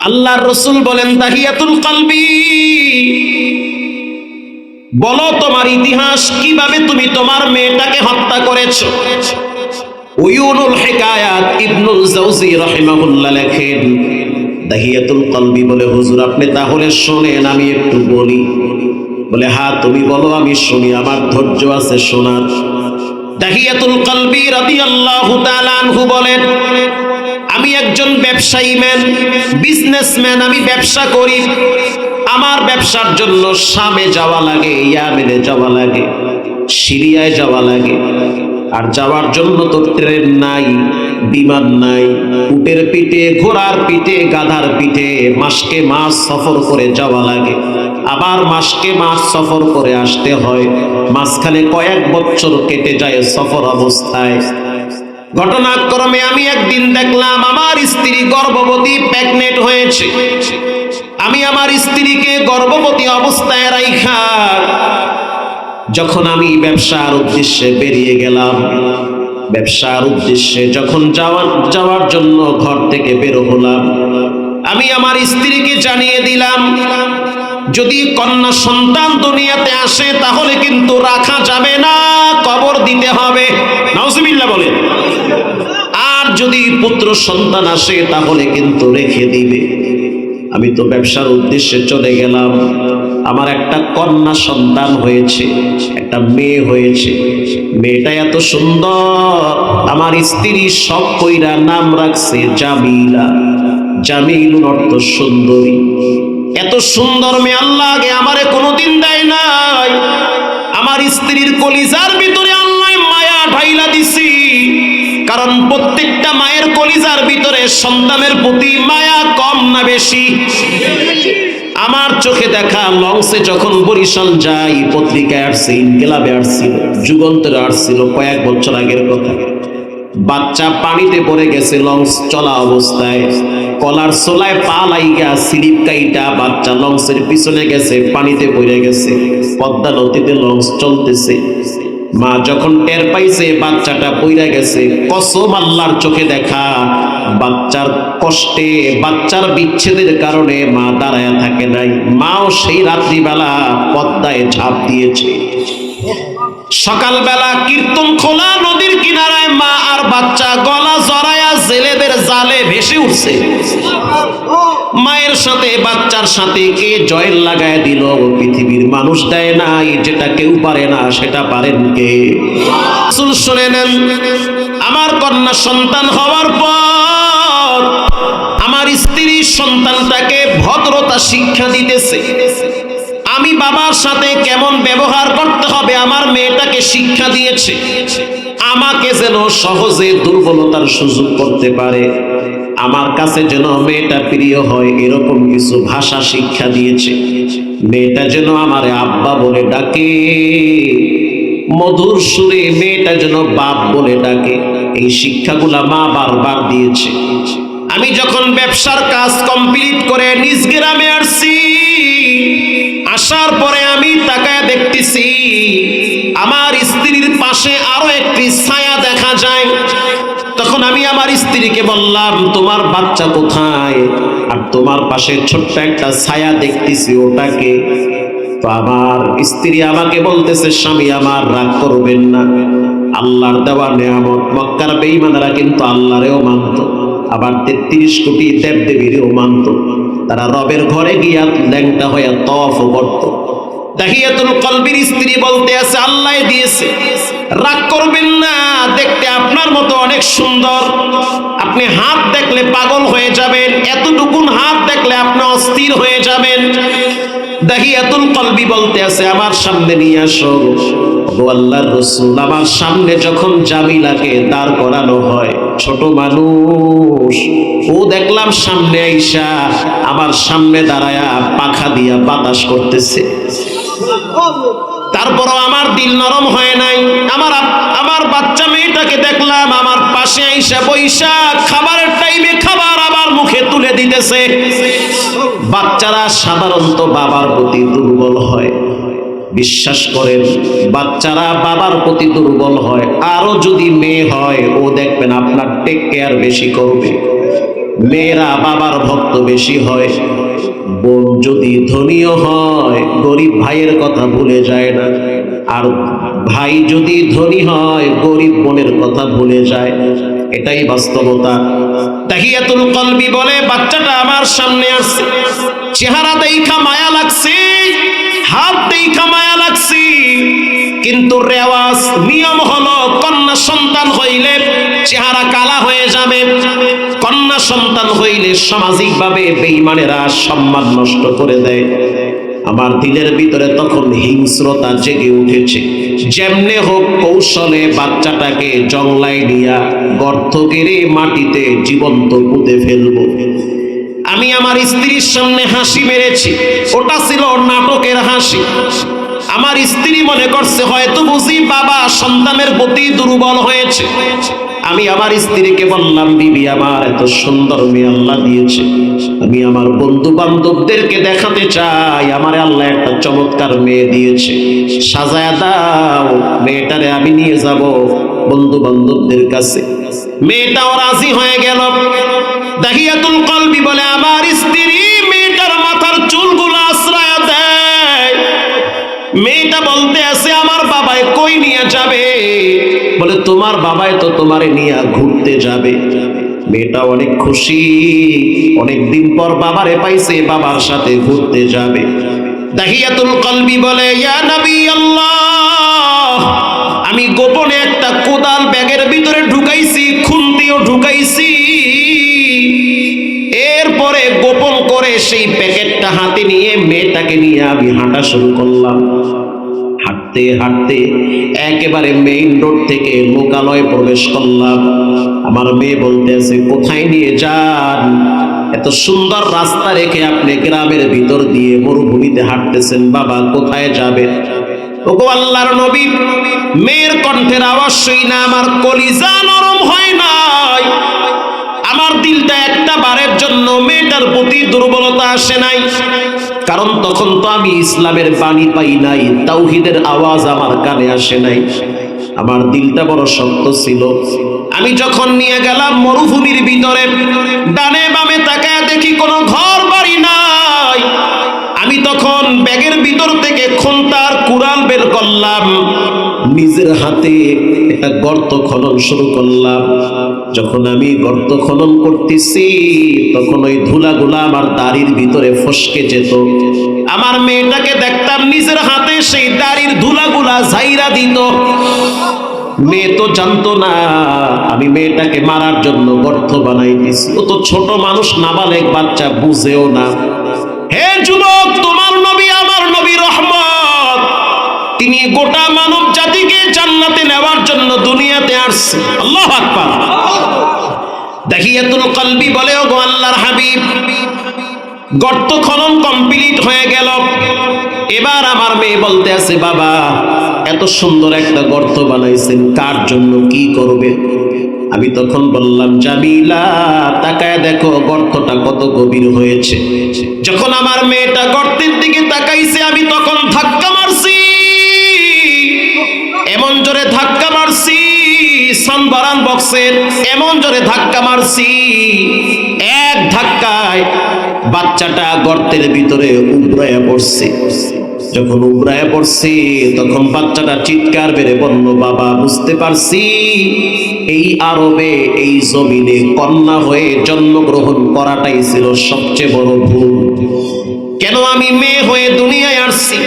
আল্লাহর রসুল বলেন, তাহিয়াতুল কালবি। বলো, তোমার ইতিহাস কীভাবে তুমি তোমার মেয়েটাকে হত্যা করেছ? উয়ুনুল হেকায়াত ইবনুল জাউজি রাহিমাহুল্লাহ লেখেন দাহিয়াতুল কলবি বলে, হুজুর, আপনি তাহলে শোনেন, আমি একটু বলি। বলে হ্যাঁ তুমি বলো, আমি শুনি, আমার ধৈর্য আছে শোনার। দাহিয়াতুল কলবি রাদিয়াল্লাহু তাআলা আনহু বলেন আমি একজন ব্যবসায়ী ম্যান বিজনেসম্যান আমি ব্যবসা করি। আমার ব্যবসার জন্য শামে যাওয়া লাগে, ইয়ামেনে যাওয়া লাগে, সিরিয়ায় যাওয়া লাগে। আর যাওয়ার জন্য তো ট্রেন নাই, বিমান নাই, উটের পিঠে, ঘোড়ার পিঠে, গাধার পিঠে মাসকে মাস সফর করে যাওয়া লাগে। আবার মাসকে মাস সফর করে আসতে হয়, মাঝখানে কয়েক বছর কেটে যায় সফর অবস্থায়। ঘটনাক্রমে আমি একদিন দেখলাম আমার স্ত্রী গর্ভবতী প্রেগনেন্ট হয়েছে। আমি আমার স্ত্রীকে গর্ভবতী অবস্থায় রাইখা। যখন আমি ব্যবসার উদ্দেশ্যে বেরিয়ে গেলাম, ব্যবসার উদ্দেশ্যে যখন যাওয়ার যাওয়ার জন্য ঘর থেকে বের হলাম, আমি আমার স্ত্রীকে জানিয়ে দিলাম, যদি কন্যা সন্তান দুনিয়াতে আসে, তাহলে কিন্তু রাখা যাবে না, কবর দিতে হবে। নাউজুবিল্লাহ বলেন। যদি পুত্র সন্তান আসে, তাহলে কিন্তু রেখে দিবে। আমি তো ব্যবসার উদ্দেশ্যে চলে গেলাম। আমার একটা কন্যা সন্তান হয়েছে, একটা মেয়ে হয়েছে। মেয়েটা এত সুন্দর। আমার স্ত্রী সব কইরা নাম রাখছে জামিলা। জামিল অর্থ সুন্দরী। এত সুন্দর মেয়ে আল্লাহ আগে আমারে কোনোদিন দেয় নাই। আমার স্ত্রীর কলিজার ভিতরে আল্লাহ মায়া ঢাইলা দিছি। কারণ প্রত্যেকটা মায়ের কলিজার ভিতরে সন্তানের প্রতি মায়া কম না বেশি? আমার চোখে দেখা লংসে যখন বরিশাল যাই, পত্রিকায় আসছে, ইনকেলাবে আসছিল যুগান্তরে আসছিল কয়েক বছর আগের কথা। বাচ্চা পানিতে পড়ে গেছে, লঞ্চ চলা অবস্থায়। কলার সোলায় পা লাইগা, স্লিপ কাইটা, বাচ্চা লঞ্চের পিছনে গেছে, পানিতে পড়ে গেছে। পদ্মা নদীতে লঞ্চ চলতেছে। মা যখন টের পাইছে বাচ্চাটা পইরা গেছে, কসম আল্লাহর চোখে দেখা, বাচ্চার কষ্টে, বাচ্চার বিচ্ছেদের কারণে মা দাঁড়ায় থাকে নাই। মাও সেই রাত্রিবেলা পদ্মায় ঝাঁপ দিয়েছে। সকালবেলা কীর্তন খোলা নদীর কিনারায় মা আর বাচ্চা গলা জড়ায়া জেলেদের জালে ভেসে উঠছে। মায়ের সাথে, বাচ্চার সাথে কে জয়ের লাগায় দিল? পৃথিবীর মানুষ দেয় নাই, যেটা কেউ পারে না, সেটা পারেন কে? শুনে নেন, আমার কন্যা সন্তান হওয়ার পর আমার স্ত্রী সন্তানটাকে ভদ্রতা শিক্ষা দিতেছে। আমি বাবার সাথে কেমন ব্যবহার করতে হবে, আমার মেয়েটাকে শিক্ষা দিয়েছে। আমাকে যেন সহজে দুর্বলতার সুযোগ করতে পারে। আমার কাছে যেন মেয়েটা প্রিয় হয়, এরকম কিছু ভাষা শিক্ষা দিয়েছে। মেয়েটা যেন আমার আব্বা বলে ডাকে, মধুর সুরে মেয়েটা যেন বাপ বলে ডাকে। এই শিক্ষাগুলা মা বারবার দিয়েছে। আমি যখন ব্যবসার কাজ কমপ্লিট করে নিজ গ্রামে আসছি, আসার পরে আমি তাকায় দেখতেছি, আমার স্ত্রীর পাশে আরও একটি ছায়া দেখা যায়। তখন আমি আমার স্ত্রীকে বললাম, তোমার বাচ্চা কোথায়? আর তোমার পাশে ছোট্ট একটা ছায়া দেখতেছি, ওটাকে। তো আমার স্ত্রী আমাকে বলতেছে, স্বামী, আমার রাগ করবেন না। আল্লাহর দেওয়া নেয়ামত। মক্কার বেঈমানেরা কিন্তু আল্লাহরেও মানত। আবার তেত্রিশ কোটি দেব দেবীরেও মানত। তারা রবের ঘরে গিয়া ল্যাংটা হইয়া তফ করত। তাহিয়াতুল কলবির স্ত্রী বলতে আছে, আল্লাহ দিয়েছে। রাগ করবেন না, দেখতে আপনার মতো অনেক সুন্দর। আপনি হাত দেখলে পাগল হয়ে যাবেন, এতটুকুন হাত দেখলে আপনি অস্থির হয়ে যাবেন। দেখি এতুল কলবি বলতে আছে, আমার সামনে নিয়ে আসো। আল্লাহর রসুল আমার সামনে যখন জামিলাকে দাঁড় করানো হয়। ছোট মানুষ, ও দেখলাম সামনে আইসা, আমার সামনে দাঁড়ায়া পাখা দিয়া বাতাস করতেছে। তারপরও আমার দিল নরম হয় নাই। আমার আমার বাচ্চা মেয়েটাকে দেখলাম, আমার পাশে আইসা বৈশা খাবারের টাইমে খাবার আবার মুখে তুলে দিতেছে। বাচ্চারা সাধারণত বাবার প্রতি দুর্বল হয়। বিশ্বাস করেন, বাচ্চারা বাবার প্রতি দুর্বল হয়। আরও যদি মেয়ে হয়, ও দেখবেন আপনার টেক কেয়ার বেশি করবে। মেয়েরা বাবার ভক্ত বেশি হয়। বোন যদি ধনীও হয়, গরিব ভাইয়ের কথা ভুলে যায় না। আর ভাই যদি ধনী হয়, গরিব বোনের কথা ভুলে যায়। এটাই বাস্তবতা। তাহিয়াতুল কলবি বলে, বাচ্চাটা আমার সামনে আসছে। চেহারা দেখা মায়া লাগছে, হাত দেখা মায়া লাগছে। কিন্তু রেওয়াজ, নিয়ম হলো কন্যা সন্তান হইলে চেহারা কালা হয়ে যাবে। কন্যা সন্তান হইলে সামাজিকভাবে বেঈমানেরা সম্মান নষ্ট করে দেয়। আমার দিলের ভিতরে তখন হিংস্রতা জেগে উঠেছে। যেমনে হোক কৌশলে বাচ্চাটাকে জংলায় নিয়া গর্ত কেড়ে মাটিতে জীবন্ত পুঁতে ফেলব। আমি আমার স্ত্রীর সামনে হাসি মেরেছি। ওটা ছিল নাটকের হাসি। আমার স্ত্রী মনে করছে, হয়তো বুঝি বাবা সন্তানের প্রতি দুর্বল হয়েছে। আমি আমার স্ত্রীকে বললাম, বিবি, আমার এত সুন্দর মেয়ে আল্লাহ দিয়েছে। আমি আমার বন্ধু বান্ধবদেরকে দেখাতে চাই। আমার আল্লাহ একটা চমৎকার মেয়ে দিয়েছে। সাজায়া দাও, মেয়েটারে আমি নিয়ে যাব বন্ধু বান্ধবদের কাছে। মেয়েটাও রাজি হয়ে গেল। দাহিয়াতুল কলবি বলে, আমার বাবাই কই নিয়ে যাবে? বলে, তোমার বাবাই তো তোমারে নিয়ে ঘুরতে যাবে। মেয়েটা অনেক খুশি। অনেক দিন পর বাবারে পাইছে, বাবার সাথে ঘুরতে যাবে। দাহিয়াতুল কলবি বলে, ইয়া নবী আল্লাহ, আমি গোপনে একটা কোদাল ব্যাগের ভিতরে ঢুকাইছি, খুন্তিও ঢুকাইছি। এরপরে গোপন করে সেই প্যাকেটটা হাতে নিয়ে মেয়েটাকে নিয়ে আমি হাঁটা শুরু করলাম। হাঁটতে হাঁটতে একেবারে মেইন রোড থেকে লোকালয়ে প্রবেশ করলাম। আমার মেয়ে বলতে আছে কোথায় নিয়ে যান? এত সুন্দর রাস্তা রেখে আপনি গ্রামের ভিতর দিয়ে মরুভূমিতে হাঁটতেছেন। বাবা, কোথায় যাবেন ওগো আল্লাহর নবী, মেয়ের কণ্ঠের আওয়াজ শুই না, আমার কলিজা নরম হয় নাই। আমার দিলটা বারের জন্য মেয়েটার প্রতি দুর্বলতা আসে নাই। কারণ তখন তো আমি ইসলামের বাণী পাই নাই, তাওহিদের আওয়াজ আমার কানে আসে নাই। আমার দিলটা বড় শক্ত ছিল। আমি যখন নিয়ে গেলাম মরুভূমির ভিতরে, ডানে বামে তাকায় দেখি কোনো ঘর বাড়ি নাই। আমি তখন ব্যাগের ভিতর থেকে খুন্তার কুড়াল বের করলাম। নিজের হাতে একটা গর্ত খনন শুরু করলাম। যখন আমি গর্ত খনন করতেছি, তখন ওই ধুলাগুলা আমার দাড়ির ভিতরে ফসকে যেত। আমার মেয়েটাকে দেখতাম নিজের হাতে সেই দাড়ির ধুলাগুলা ঝাইরা দিত। মেয়ে তো জানতো না, আমি মেয়েটাকে মারার জন্য গর্ত বানাইতেছি ও তো ছোট মানুষ, নাবালেক বাচ্চা, বুঝেও না। হে যুবক, তোমার নবী তিনি গোটা মানব জাতিকে জান্নাতে নেওয়ার জন্য দুনিয়াতে আসছে। আল্লাহ আকবার। দাহিয়াতুল কলবি বলে ও গো আল্লাহর হাবিব, গর্ত খনন কমপ্লিট হয়ে গেল। এবার আমার মেয়ে বলতে আছে, বাবা, এত সুন্দর একটা গর্ত বানাইছেন, কার জন্য কি করবে? আমি তখন বললাম, জামিলা, তাকায় দেখো, গর্তটা কত গভীর হয়েছে। যখন আমার মেয়েটা গর্তের দিকে তাকাইছে, আমি তখন ধাক্কা জোরে ধাক্কা মারছি। সানবারান বক্সের এমন জোরে ধাক্কা মারছি। এক ধাক্কায় বাচ্চাটা গর্তের ভিতরে উবড়াইয়া পড়ছে। যখন উবড়াইয়া পড়ছে, তখন বাচ্চাটা চিৎকার বেড়ে বলল, বাবা, বুঝতে পারছি। এই আরবে, এই জমিনে কন্যা হয়ে জন্মগ্রহণ করাটাই ছিল সবচেয়ে বড় ভুল। কেন আমি মেয়ে হয়ে দুনিয়ায় আসছি?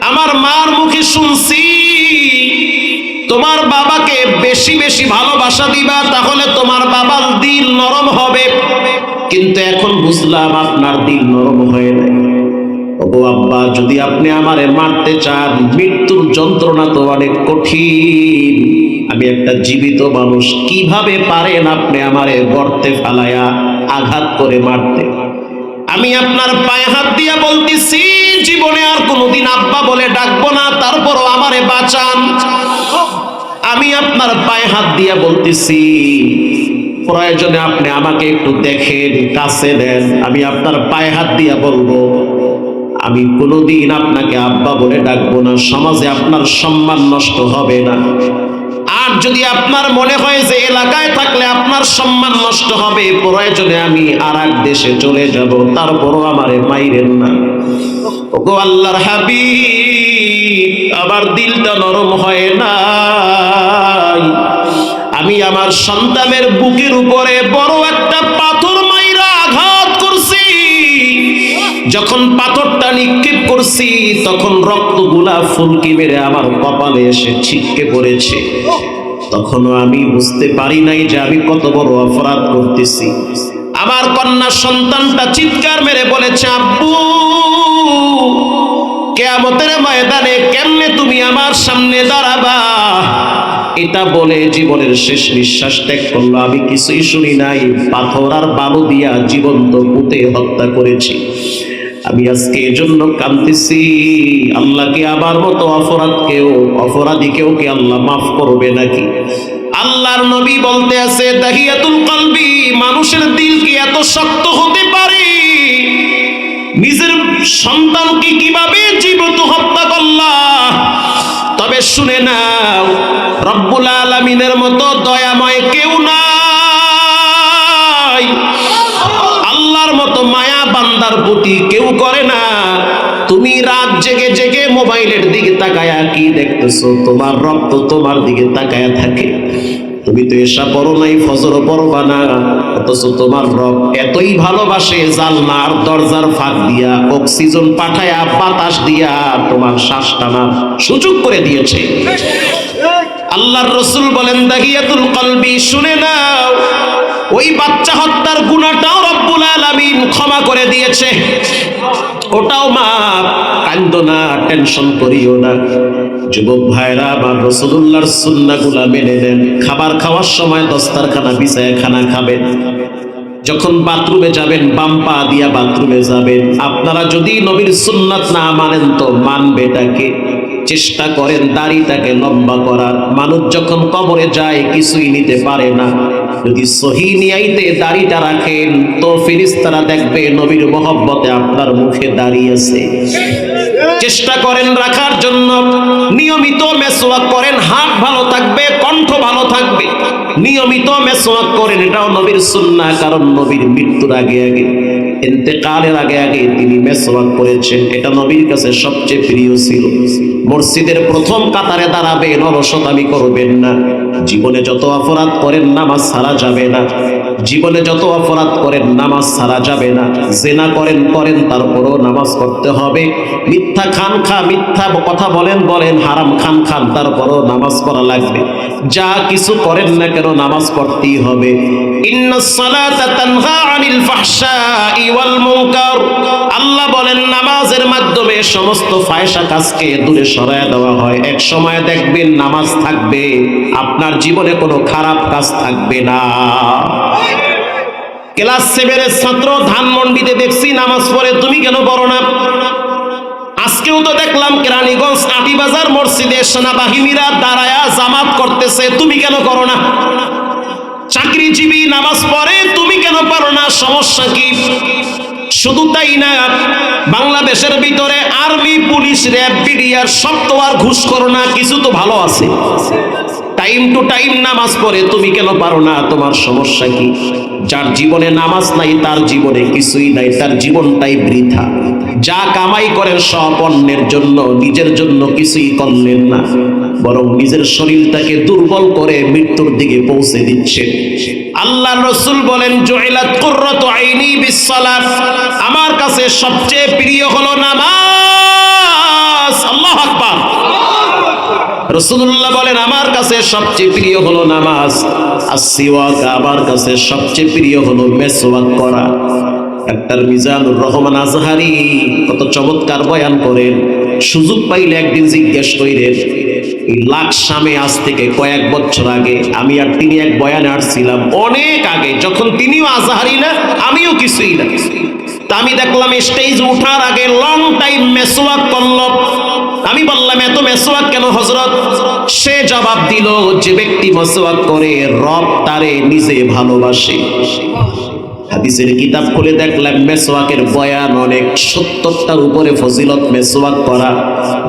আমার মার মুখে শুনছি তোমার বাবাকে বেশি বেশি ভালোবাসা দিবা, তাহলে তোমার বাবার দিল নরম হবে। কিন্তু এখন বুঝলাম আপনার দিল নরম হয়ে নাই। ও আব্বা, যদি আপনি আমারে মারতে চান, মৃত্যুর যন্ত্রণা তো অনেক কঠিন। আমি একটা জীবিত মানুষ, কীভাবে পারেন আপনি আমারে গর্তে ফেলায়া আঘাত করে মারতে? আমি আপনার পায়ে হাত দিয়া বলতেছি, জীবনে আর কোনোদিন আব্বা বলে ডাকবো না, তারপরও আমারে বাঁচান। আমি আপনার পায়ে হাত দিয়া বলতেছি, প্রয়োজনে আপনি আমাকে একটু দেখেন, কাছে দেন, আমি আপনার পায়ে হাত দিয়া বলব। আমি কোনোদিন আপনাকে আব্বা বলে ডাকবো না, সমাজে আপনার সম্মান নষ্ট হবে না। আর যদি আপনার মনে হয় যে এলাকায় থাকলে আপনার সম্মান নষ্ট হবে, প্রয়োজনে আমি আর দেশে চলে যাব, তারপরও আমারে মাইরেন না। ওগো আল্লাহর হাবিব, আমার দিলটা নরম হয় না আমি আমার সন্তানের বুকের উপরে বড় একটা পাথর মাইরা আঘাত করছি। যখন পাথরটা নিক্ষেপ করছি, তখন রক্তগুলা ফুলকি মেরে আমার কপালে এসে ছিটকে পড়েছে। তখনও আমি বুঝতে পারি নাই যে আমি কত বড় অপরাধ করতেছি। আমার কন্যা সন্তানটা চিৎকার মেরে বলেছে, আব্বু কেয়ামতের ময়দানে কেমনে তুমি আমার সামনে দাঁড়াবা? এটা বলে জীবনের শেষ নিঃশ্বাস ত্যাগ করল। আমি কিছুই শুনি নাই। পাথর আর বালু দিয়া জীবন্ত পুঁতে হত্যা করেছি। আমি আজকে এজন্য কাঁদতেছি। আল্লাহকে আমার মতো অপরাধকেও, অপরাধীকেও কি আল্লাহ মাফ করবে নাকি? আল্লাহর নবী বলতে আছে, দাহিয়াতুল কলবি, মানুষের দিল কি এত শক্ত হতে পারে? নিজের সন্তানকে কীভাবে জীবিত হত্যা করলা? তবে শুনে নাও, রব্বুল আলমিনের মতো দয়াময় কেউ নাই। আল্লাহর মতো মায়া বান্দার প্রতি কেউ করে না। তুমি রাত জেগে জেগে মোবাইলের দিকে তাকায়া কি দেখতেছো? তোমার রক্ত তোমার দিকে তাকায়া থাকে। তুমি তো এসা পড়ো নাই, ফজর পড়বা না। অথচ তোমার রব এতই ভালোবাসে, জালনার দরজার ফাঁক দিয়া, অক্সিজেন পাঠায়া, বাতাস দিয়া তোমার শ্বাস টানার সুযোগ করে দিয়েছে। আল্লাহর রসুল বলেন, দাহিয়াতুল কলবি, শুনে নাও। ওই বাচ্চা হত্যার গুণাটাও আলামিন ক্ষমা করে দিয়েছে। ওটাও মা, কান্দ না, টেনশন করিও না। যুবক ভাইরা বা রসুল্লাহর সুন্নাগুলা মেনে নেন। খাবার খাওয়ার সময় দস্তারখানা বিছায় খানা খাবেন। যখন বাথরুমে যাবেন, বাম পা দিয়া বাথরুমে যাবেন। আপনারা যদি নবীর সুন্নাত না মানেন তো মানবেটাকে চেষ্টা করেন দাড়িটাকে লম্বা করার। মানুষ যখন কবরে যায়, কিছুই নিতে পারে না। যদি সহি নিয়াইতে দাড়িটা রাখেন, তো ফিরিস্তারা দেখবে নবীর মহব্বতে আপনার মুখে দাঁড়িয়ে আছে। চেষ্টা করেন রাখার জন্য। নিয়মিত মেসোয়াক করেন, হাত ভালো থাকবে, কণ্ঠ ভালো থাকবে। নিয়মিত মেসোয়াক করেন, এটাও নবীর সুন্নাহ, কারণ নবীর মৃত্যুর আগে আগে। ইন্তেকালের আগে আগে তিনি মেসওয়াক করেছেন। এটা নবীর কাছে সবচেয়ে প্রিয় ছিল। মসজিদের প্রথম কাতারে দাঁড়াবে নরসতামি করবেন না। জীবনে যত অপরাধ করেন, নামাজ সারা যাবে না। জীবনে যত অপরাধ করেন, নামাজ ছাড়া যাবে না। জেনা করেন করেন, তারপরও নামাজ করতে হবে। মিথ্যা খান খা, মিথ্যা কথা বলেন বলেন, হারাম খান খান, তারপরও নামাজ করা লাগবে। যা কিছু করেন না কেন নামাজ পড়তেই হবে। আল্লাহ বলেন, নামাজের মাধ্যমে সমস্ত ফায়সা কাজকে দূরে সরায় দেওয়া হয়। এক সময় দেখবেন নামাজ থাকবে, আপনার জীবনে কোনো খারাপ কাজ থাকবে না। ক্লাস সেভেনের ছাত্র ধানমন্ডিতে দেখছি, নামাজ পড়ে, তুমি কেন পড়ো না? আজকেও তো দেখলাম কেরানীগঞ্জ আটিবাজার মসজিদে সেনাবাহিনীরা দাঁড়ায়া জামাত করতেছে, তুমি কেন করো না? চাকরিজীবী নামাজ পড়ে, তুমি কেন পারো না? সমস্যা কি? শুধু তাই না, বাংলাদেশের ভিতরে আর্মি, পুলিশ, র্যাব বিডিআর সব তো আর ঘুষ করো না, কিছু তো ভালো আছে। টাইম টু টাইম নামাজ পড়ে, তুমি কেন পারো না? তোমার সমস্যা কি? যার জীবনে নামাজ নাই, তার জীবনে কিছুই নাই, তার জীবনটাই বৃথা। যা কামাই করেন সব অন্যের জন্য, নিজের জন্য কিছুই করলেন না। বরং নিজের শরীরটাকে দুর্বল করে মৃত্যুর দিকে পৌঁছে দিচ্ছে। আল্লাহ রসুল বলেন জয়লাত কুর্রত আইনি বিশ্বলাত আমার কাছে সবচেয়ে প্রিয় হলো নামাজ। আল্লাহ আকবার। রসুল্লাহ বলেন, আমার কাছে সবচেয়ে প্রিয় হলো নামাজ, আর সিওয়াক আমার কাছে সবচেয়ে প্রিয় হলো মেসওয়াক করা ডাক্তার মিজানুর রহমান আজহারি কত চমৎকার বয়ান করেন। সুযোগ পাইলে একদিন জিজ্ঞেস কইরেন এই লাখ সামে আজ থেকে কয়েক বছর আগে আমি আর তিনি এক বয়ানে আসছিলাম অনেক আগে, যখন তিনিও আজহারি না, আমিও কিছুই না। তা আমি দেখলাম, স্টেজ উঠার আগে লং টাইম মেসওয়াক করল। আমি বললাম, এত মেসওয়াক কেন হজরত সে জবাব দিল, যে ব্যক্তি মেসওয়াক করে, রব তারে নিজে ভালোবাসে। হাদিসের কিতাব খুলে দেখলাম মেসোয়াকের বয়ান অনেক সত্তরটার উপরে ফজিলত মেসোয়াক করা।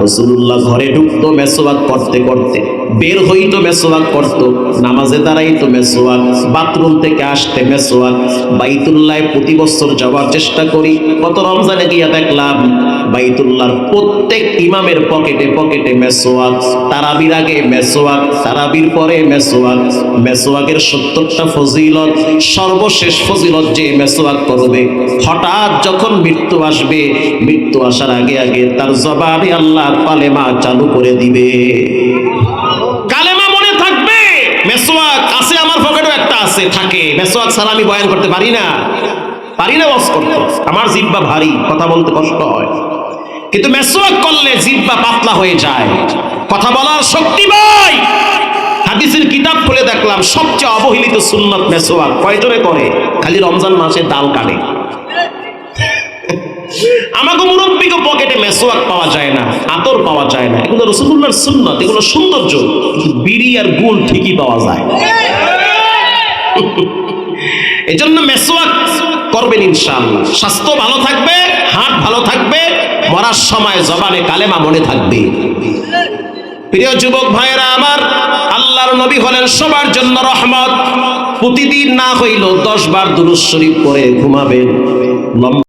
রসুল্লাহ ঘরে ঢুকতো মেসোয়াক করতে করতে বের হইতো মেসোয়াক করতো নামাজে দাঁড়াইতো মেসোয়াক বাথরুম থেকে আসতে মেসোয়াক বাইতুল্লাহ প্রতি বছর যাওয়ার চেষ্টা করি। কত রমজানে গিয়া দেখলাম বাইতুল্লাহর প্রত্যেক ইমামের পকেটে পকেটে মেসোয়াক তারাবির আগে মেসোয়াক তারাবির পরে মেসোয়াক মেসোয়াকের সত্তরটা ফজিলত, সর্বশেষ ফজিলত যে মেসোয়াক করবে, হঠাৎ যখন মৃত্যু আসবে, মৃত্যু আসার আগে আগে তার জবানে আল্লাহ কালেমা চালু করে দিবে। কালেমা মনে থাকবে মেসোয়াক আছে আমার পকেটেও একটা আছে, থাকে। মেসোয়াক ছাড়া বয়ান করতে পারি না। পারি না বস করতে। আমার জিব্বা ভারী, কথা বলতে কষ্ট হয়। কিন্তু মেসোয়াক করলে জিব্বা পাতলা হয়ে যায়। কথা বলার শক্তি পাই হাদিসের কিতাব খুলে দেখলাম, সবচেয়ে অবহেলিত সুন্নত মেসোয়াক কয়জনে করে? খালি রমজান মাসে দাল কাটে। আমাকে মুরব্বীকে পকেটে মেসোয়াক পাওয়া যায় না, আতর পাওয়া যায় না। এগুলো রসুল্লাহর সুন্নত, এগুলো সৌন্দর্য বিড়ি আর গুল ঠিকই পাওয়া যায়। এই জন্য মেসোয়াক করবেন ইনশাআল্লাহ। স্বাস্থ্য ভালো থাকবে হাট ভালো থাকবে মরার সময় জবানে কালেমা মনে থাকবে। প্রিয় যুবক ভাইয়েরা, আমার আল্লাহর নবী হলেন, সবার জন্য রহমত। প্রতিদিন না হইল দশ বার দুরুজ শরীফ করে ঘুমাবেন।